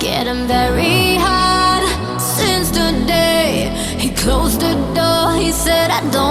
getting very hard since the day he closed the door. He said, I don't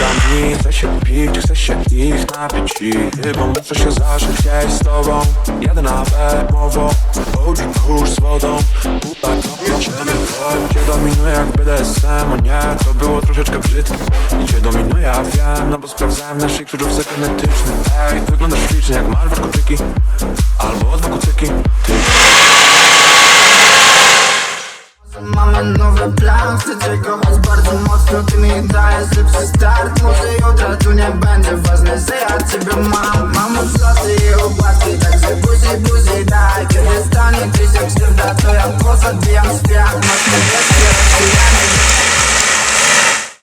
Dżami, chcę się pić, chcę się ich napić i Chyba muszę się zaszyć gdzieś z tobą. Jadę na mowo OG kurz z wodą. Tutaj idziemy w Cię dominuje jak BDSM, o nie To było troszeczkę brzydkie. I cię dominuje, ja wiem No bo sprawdzałem naszej krzyżówce genetycznej Ej, wyglądasz ślicznie jak malwar kucyki. Albo dwa kucyki. Ty Mamy nowy plan, chcę cię kochać bardzo mocno. Ty mi dajesz lepszy got to remind